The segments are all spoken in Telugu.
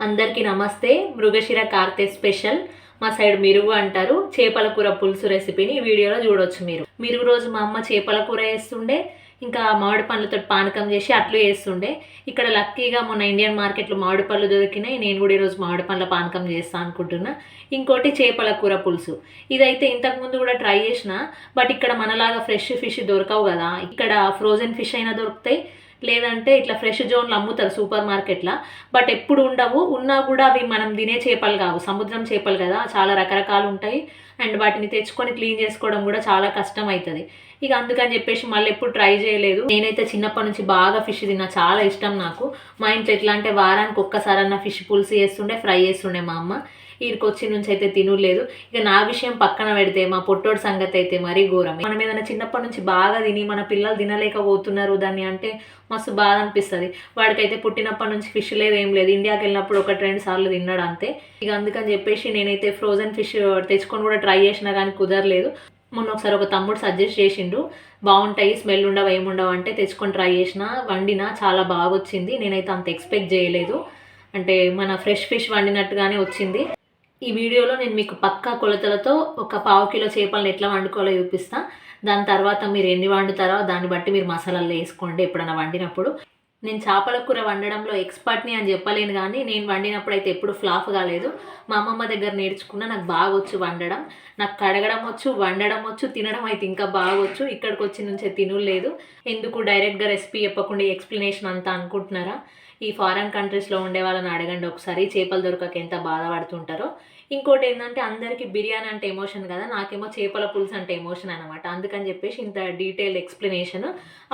అందరికీ నమస్తే. మృగశిర కార్తె స్పెషల్. మా సైడ్ మిరుగు అంటారు. చేపల కూర పులుసు రెసిపీని వీడియోలో చూడొచ్చు మీరు. మిరుగు రోజు మా అమ్మ చేపల కూర వేస్తుండే. ఇంకా మామిడి పండ్లతో పానకం చేసి అట్లు వేస్తుండే. ఇక్కడ లక్కీగా మొన్న ఇండియన్ మార్కెట్లో మామిడి పళ్ళు దొరికినాయి. నేను కూడా ఈరోజు మామిడి పండ్ల పానకం చేస్తాను అనుకుంటున్నా. ఇంకోటి చేపల కూర పులుసు. ఇదైతే ఇంతకుముందు కూడా ట్రై చేసిన బట్ ఇక్కడ మనలాగా ఫ్రెష్ ఫిష్ దొరకవు కదా. ఇక్కడ ఫ్రోజన్ ఫిష్ అయినా దొరుకుతాయి. లేదంటే ఇట్లా ఫ్రెష్ జోన్లు అమ్ముతారు సూపర్ మార్కెట్లో. బట్ ఎప్పుడు ఉండవు. ఉన్నా కూడా అవి మనం తినే చేపలు కావు. సముద్రం చేపలు కదా. చాలా రకరకాలు ఉంటాయి. అండ్ వాటిని తెచ్చుకొని క్లీన్ చేసుకోవడం కూడా చాలా కష్టం అవుతుంది ఇక అందుకని చెప్పేసి మళ్ళీ ఎప్పుడు ట్రై చేయలేదు. నేనైతే చిన్నప్పటి నుంచి బాగా ఫిష్ తిన్నా. చాలా ఇష్టం నాకు. మా ఇంట్లో ఎట్లా అంటే వారానికి ఒక్కసారన్నా ఫిష్ పులుసు చేస్తుండే ఫ్రై చేస్తుండే మా అమ్మ. ఈడికొచ్చి నుంచి అయితే తినలేదు. ఇక నా విషయం పక్కన పెడితే మా పొట్టోడి సంగతి అయితే మరీ ఘోరం. మనం ఏదైనా చిన్నప్పటి నుంచి బాగా తిని మన పిల్లలు తినలేకపోతున్నారు దాన్ని అంటే మస్తు బాధ అనిపిస్తుంది. వాడికైతే పుట్టినప్పటి నుంచి ఫిష్ లేదు ఏం లేదు. ఇండియాకి వెళ్ళినప్పుడు ఒకటి రెండు సార్లు తిన్నాడు అంతే. ఇక అందుకని చెప్పేసి నేనైతే ఫ్రోజన్ ఫిష్ తెచ్చుకొని కూడా ట్రై చేసినా కానీ కుదరలేదు. మొన్న ఒకసారి ఒక తమ్ముడు సజెస్ట్ చేసిండు బాగుంటాయి స్మెల్ ఉండవు ఏముండవు అంటే తెచ్చుకొని ట్రై చేసిన వండినా చాలా బాగా వచ్చింది నేనైతే అంత ఎక్స్పెక్ట్ చేయలేదు. అంటే మన ఫ్రెష్ ఫిష్ వండినట్టుగానే వచ్చింది. ఈ వీడియోలో నేను మీకు పక్కా కొలతలతో ఒక పావు కిలో చేపలను ఎట్లా వండుకోవాలో చూపిస్తా. దాని తర్వాత మీరు ఎన్ని వండుతారో దాన్ని బట్టి మీరు మసాలాలు వేసుకోండి ఎప్పుడైనా వండినప్పుడు. నేను చేపల కూర వండడంలో ఎక్స్పర్ట్ని అని చెప్పలేను కానీ నేను వండినప్పుడు అయితే ఎప్పుడు ఫ్లాప్ కాలేదు. మా అమ్మమ్మ దగ్గర నేర్చుకున్న నాకు బాగా వచ్చు వండడం. నాకు కడగడం వచ్చు వండడం వచ్చు తినడం అయితే ఇంకా బాగొచ్చు ఇక్కడికి వచ్చి నుంచే తినలేదు. ఎందుకు డైరెక్ట్గా రెసిపీ చెప్పకుండా ఎక్స్ప్లెనేషన్ అంతా అనుకుంటున్నారా? ఈ ఫారెన్ కంట్రీస్లో ఉండే వాళ్ళని అడగండి ఒకసారి. చేపలు దొరకక ఎంత బాధపడుతుంటారో. ఇంకోటి ఏంటంటే అందరికీ బిర్యానీ అంటే ఎమోషన్ కదా నాకేమో చేపల పులుసు అంటే ఎమోషన్ అనమాట అందుకని చెప్పేసి ఇంత డీటెయిల్ ఎక్స్ప్లెనేషన్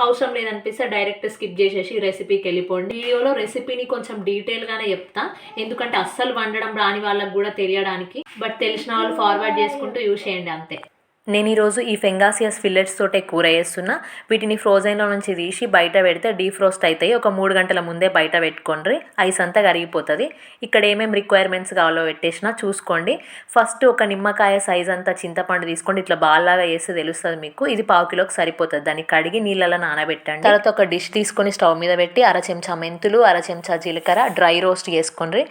అవసరం లేదనిపిస్తే డైరెక్ట్ స్కిప్ చేసేసి రెసిపీకి వెళ్ళిపోండి. వీడియోలో రెసిపీని కొంచెం డీటెయిల్గానే చెప్తా. ఎందుకంటే అస్సలు వండడం రాని వాళ్ళకి కూడా తెలియడానికి బట్ తెలిసిన వాళ్ళు ఫార్వర్డ్ చేసుకుంటూ యూస్ చేయండి అంతే. నేను ఈరోజు ఈ ఫెంగాసియస్ ఫిల్లెట్స్ తోటే కూర వేస్తున్నా వీటిని ఫ్రోజన్లో నుంచి తీసి బయట పెడితే డీఫ్రోస్ట్ అవుతాయి ఒక మూడు గంటల ముందే బయట పెట్టుకోండి ఐస్ అంతా కరిగిపోతుంది. ఇక్కడ ఏమేమి రిక్వైర్మెంట్స్ కావాలో పెట్టేసినా చూసుకోండి. ఫస్ట్ ఒక నిమ్మకాయ సైజ్ అంతా చింతపండు తీసుకోండి. ఇట్లా బాల్లాగా వేస్తే తెలుస్తుంది మీకు. ఇది పావు కిలోకి సరిపోతుంది. దాన్ని కడిగి నీళ్ళలో నానబెట్టండి. తర్వాత ఒక డిష్ తీసుకొని స్టవ్ మీద పెట్టి అర చెంచా మెంతులు అర చెంచా జీలకర్ర డ్రై రోస్ట్ చేసుకోండి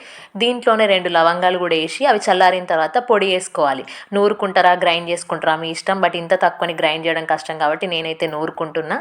దీంట్లోనే రెండు లవంగాలు కూడా వేసి అవి చల్లారిన తర్వాత పొడి వేసుకోవాలి నూరుకుంటారా గ్రైండ్ చేసుకుంటారా మీ ఇష్టం బట్ ఇంత తక్కువని గ్రైండ్ చేయడం కష్టం కాబట్టి నేనైతే నూరుకుంటున్నా.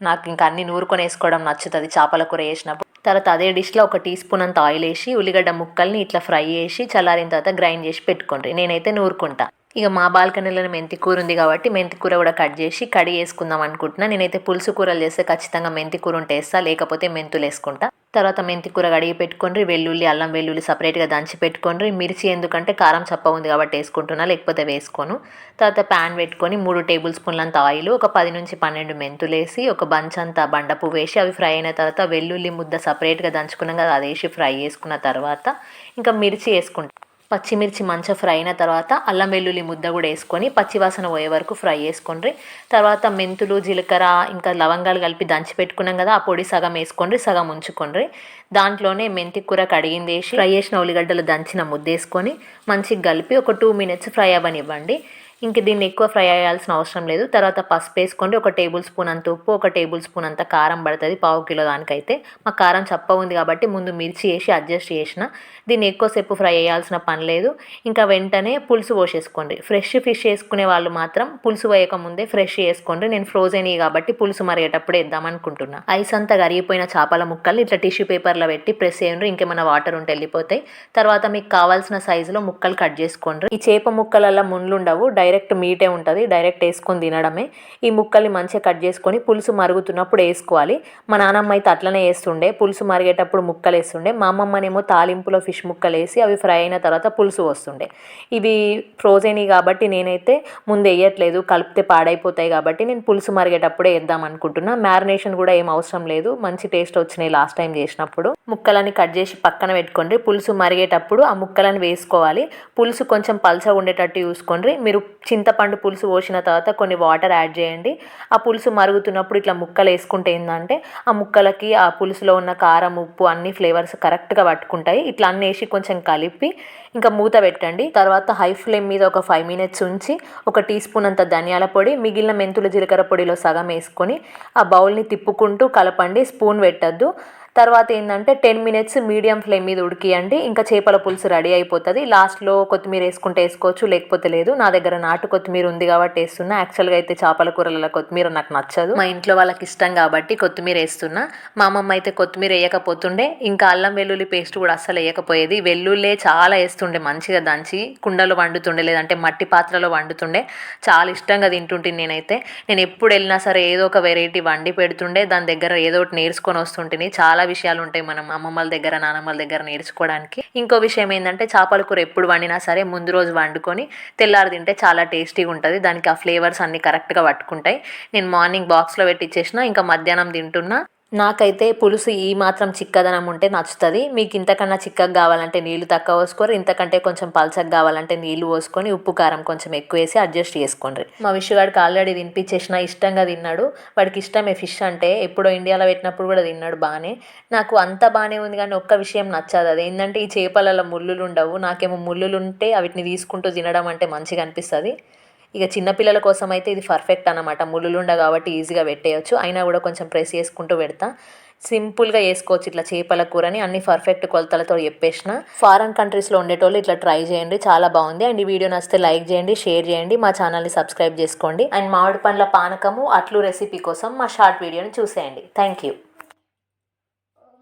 నాకు ఇంకా అన్ని నూరుకొని వేసుకోవడం నచ్చుతుంది. చేపల కూర వేసినప్పుడు తర్వాత అదే డిష్లో ఒక టీ స్పూన్ అంత ఆయిల్ వేసి ఉల్లిగడ్డ ముక్కల్ని ఇట్లా ఫ్రై చేసి చల్లారిన తర్వాత గ్రైండ్ చేసి పెట్టుకోండి. నేనైతే నూరుకుంటా. ఇక మా బాల్కనీలో మెంతి కూర ఉంది కాబట్టి మెంతి కూర కూడా కట్ చేసి కడిగి వేసుకుందాం అనుకుంటున్నా. నేనైతే పులుసు కూరలు చేస్తే ఖచ్చితంగా మెంతి కూర ఉంటే వేస్తా లేకపోతే మెంతులు వేసుకుంటా. తర్వాత మెంతి కూర కడిగి పెట్టుకోండి వెల్లుల్లి అల్లం వెల్లుల్లి సపరేట్గా దంచి పెట్టుకోండి మిర్చి ఎందుకంటే కారం చప్ప ఉంది కాబట్టి వేసుకుంటున్నా లేకపోతే వేసుకోను. తర్వాత ప్యాన్ పెట్టుకొని మూడు టేబుల్ స్పూన్లంత ఆయిల్ ఒక పది నుంచి పన్నెండు మెంతులు వేసి ఒక బంచ్ అంతా బండ పువ్వు వేసి అవి ఫ్రై అయిన తర్వాత వెల్లుల్లి ముద్ద సపరేట్గా దంచుకున్నాం కదా అది వేసి ఫ్రై చేసుకున్న తర్వాత ఇంకా మిర్చి వేసుకుంటాం. పచ్చిమిర్చి మంచిగా ఫ్రై అయిన తర్వాత అల్లం వెల్లుల్లి ముద్ద కూడా వేసుకొని పచ్చివాసన పోయే వరకు ఫ్రై చేసుకోండి తర్వాత మెంతులు జీలకర్ర ఇంకా లవంగాలు కలిపి దంచి పెట్టుకున్నాం కదా ఆ పొడి సగం వేసుకోండి సగం ఉంచుకోండి దాంట్లోనే మెంతి కూర కడిగింది వేసి ఫ్రై చేసిన ఉల్లిగడ్డలు దంచిన ముద్ద వేసుకొని మంచిగా కలిపి ఒక టూ మినిట్స్ ఫ్రై అవ్వనివ్వండి. ఇంక దీన్ని ఎక్కువ ఫ్రై అయ్యాల్సిన అవసరం లేదు. తర్వాత పసుపు వేసుకోండి. ఒక టేబుల్ స్పూన్ అంత ఉప్పు ఒక టేబుల్ స్పూన్ అంత కారం పడుతుంది. పావు కిలో దానికైతే. మా కారం చప్ప ఉంది కాబట్టి ముందు మిర్చి వేసి అడ్జస్ట్ చేసిన. దీన్ని ఎక్కువసేపు ఫ్రై అయ్యాల్సిన పని లేదు. ఇంకా వెంటనే పులుసు పోసేసుకోండి. ఫ్రెష్ ఫిష్ వేసుకునే వాళ్ళు మాత్రం పులుసు వేయక ముందే ఫ్రెష్ వేసుకోండి నేను ఫ్రోజన్ కాబట్టి పులుసు మరిగేటప్పుడు వేద్దాం అనుకుంటున్నా. ఐస్ అంతా కరిగిపోయిన చేపల ముక్కలు ఇట్లా టిష్యూ పేపర్లో పెట్టి ప్రెస్ చేయండి. ఇంకేమైనా వాటర్ ఉంటే వెళ్ళిపోతాయి. తర్వాత మీకు కావాల్సిన సైజులో ముక్కలు కట్ చేసుకోండి. ఈ చేప ముక్కలలో ముండ్లు ఉండవు. డైరెక్ట్ మీటే ఉంటుంది డైరెక్ట్ వేసుకొని తినడమే. ఈ ముక్కల్ని మంచిగా కట్ చేసుకొని పులుసు మరుగుతున్నప్పుడు వేసుకోవాలి. మా నాన్నమ్మ అయితే అట్లనే వేస్తుండే పులుసు మరిగేటప్పుడు ముక్కలు వేస్తుండే. మా అమ్మమ్మనేమో తాలింపులో ఫిష్ ముక్కలు వేసి అవి ఫ్రై అయిన తర్వాత పులుసు వస్తుండే ఇవి ఫ్రోజన్ కాబట్టి నేనైతే ముందు వేయట్లేదు కలిపితే పాడైపోతాయి కాబట్టి నేను పులుసు మరిగేటప్పుడే వేద్దాం అనుకుంటున్నా. మ్యారినేషన్ కూడా ఏం అవసరం లేదు మంచి టేస్ట్ వచ్చినాయి లాస్ట్ టైం చేసినప్పుడు. ముక్కలని కట్ చేసి పక్కన పెట్టుకోండి. పులుసు మరిగేటప్పుడు ఆ ముక్కలను వేసుకోవాలి. పులుసు కొంచెం పల్చగా ఉండేటట్టు చూసుకోండి. మీరు చింతపండు పులుసు పోసిన తర్వాత కొన్ని వాటర్ యాడ్ చేయండి. ఆ పులుసు మరుగుతున్నప్పుడు ఇట్లా ముక్కలు వేసుకుంటే ఏంటంటే ఆ ముక్కలకి ఆ పులుసులో ఉన్న కారం ఉప్పు అన్ని ఫ్లేవర్స్ కరెక్ట్గా పట్టుకుంటాయి. ఇట్లా అన్నీ వేసి కొంచెం కలిపి ఇంకా మూత పెట్టండి. తర్వాత హై ఫ్లేమ్ మీద ఒక ఫైవ్ మినిట్స్ ఉంచి ఒక టీ స్పూన్ అంత ధనియాల పొడి మిగిలిన మెంతుల జీలకర్ర పొడిలో సగం వేసుకొని ఆ బౌల్ని తిప్పుకుంటూ కలపండి. స్పూన్ పెట్టద్దు. తర్వాత ఏంటంటే టెన్ మినిట్స్ మీడియం ఫ్లేమ్ మీద ఉడికియండి. ఇంకా చేపల పులుసు రెడీ అయిపోతుంది. లాస్ట్లో కొత్తిమీర వేసుకుంటే వేసుకోవచ్చు లేకపోతే లేదు. నా దగ్గర నాటు కొత్తిమీర ఉంది కాబట్టి వేస్తున్నా. యాక్చువల్గా అయితే చేపల కూరలలో కొత్తిమీర నాకు నచ్చదు. మా ఇంట్లో వాళ్ళకి ఇష్టం కాబట్టి కొత్తిమీర వేస్తున్నా. మా అమ్మమ్మ అయితే కొత్తిమీర వేయకపోతుండే. ఇంకా అల్లం వెల్లుల్లి పేస్ట్ కూడా అస్సలు వేయకపోయేది. వెల్లుల్లే చాలా వేస్తుండే మంచిగా దంచి. కుండలో వండుతుండే లేదంటే మట్టి పాత్రలో వండుతుండే. చాలా ఇష్టంగా తింటుంటే నేనైతే. నేను ఎప్పుడు వెళ్ళినా సరే ఏదో ఒక వెరైటీ వండి పెడుతుండే. దాని దగ్గర ఏదో ఒకటి నేర్చుకొని వస్తుంటేని చాలా విషయాలు ఉంటాయి మనం అమ్మమ్మల దగ్గర నానమ్మల దగ్గర నేర్చుకోవడానికి. ఇంకో విషయం ఏంటంటే చేపల కూర ఎప్పుడు వండినా సరే ముందు రోజు వండుకొని తెల్లారి తింటే చాలా టేస్టీగా ఉంటుంది దానికి ఆ ఫ్లేవర్స్ అన్ని కరెక్ట్గా పట్టుకుంటాయి. నేను మార్నింగ్ బాక్స్లో పెట్టి ఇచ్చేసిన ఇంకా మధ్యాహ్నం తింటున్నా. నాకైతే పులుసు ఈ మాత్రం చిక్కదనం ఉంటే నచ్చుతుంది. మీకు ఇంతకన్నా చిక్కగా కావాలంటే నీళ్ళు తక్కువ పోసుకోరు. ఇంతకంటే కొంచెం పల్చగా కావాలంటే నీళ్ళు పోసుకొని ఉప్పు కారం కొంచెం ఎక్కువ వేసి అడ్జస్ట్ చేసుకోండి మా విషుగాడికి ఆల్రెడీ తినిపించేసిన ఇష్టంగా తిన్నాడు. వాడికి ఇష్టమే ఫిష్ అంటే ఎప్పుడో ఇండియాలో పెట్టినప్పుడు కూడా తిన్నాడు బాగానే నాకు అంత బాగానే ఉంది కానీ ఒక్క విషయం నచ్చదు. అది ఏంటంటే ఈ చేపలలో ముళ్ళులు ఉండవు. నాకేమో ముళ్ళులు ఉంటే వీటిని తీసుకుంటూ తినడం అంటే మంచిగా అనిపిస్తుంది. ఇక చిన్నపిల్లల కోసం అయితే ఇది పర్ఫెక్ట్ అనమాట ముళ్ళులుండ కాబట్టి ఈజీగా పెట్టేయచ్చు. అయినా కూడా కొంచెం ప్రెస్ చేసుకుంటూ పెడతా. సింపుల్గా వేసుకోవచ్చు ఇట్లా చేపల కూరని. అన్ని పర్ఫెక్ట్ కొలతలతో చెప్పేసిన. ఫారెన్ కంట్రీస్లో ఉండేటోళ్ళు ఇట్లా ట్రై చేయండి. చాలా బాగుంది. అండ్ ఈ వీడియో నచ్చితే లైక్ చేయండి షేర్ చేయండి. మా ఛానల్ని సబ్స్క్రైబ్ చేసుకోండి. అండ్ మామిడి పండ్ల పానకము అట్లు రెసిపీ కోసం మా షార్ట్ వీడియోని చూసేయండి. Thank you